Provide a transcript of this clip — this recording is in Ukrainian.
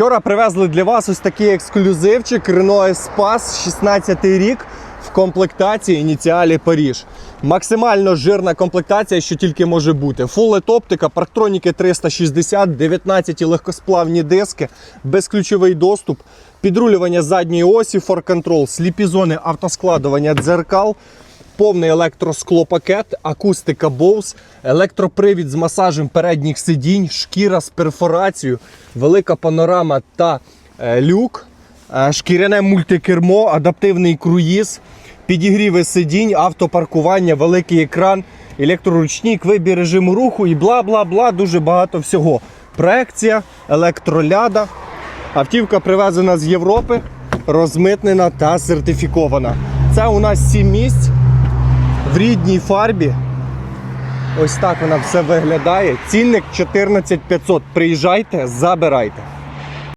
Вчора привезли для вас ось такий ексклюзивчик Renault Espace 16 рік в комплектації ініціалі Паріж. Максимально жирна комплектація, що тільки може бути. LED оптика, парктроніки 360, 19 легкосплавні диски, безключовий доступ, підрулювання задньої осі, control, сліпі зони автоскладування дзеркал, повний електросклопакет, акустика Bose, електропривід з масажем передніх сидінь, шкіра з перфорацією, велика панорама та е, люк, е, шкіряне мультикермо, адаптивний круїз, підігріви сидінь, автопаркування, великий екран, електроручник, вибір режиму руху і бла бла бла, дуже багато всього. Проекція, електроляда. Автівка привезена з Європи, розмитнена та сертифікована. Це у нас 7 місць в рідній фарбі. Ось так вона все виглядає. Цінник 14500. Приїжджайте, забирайте.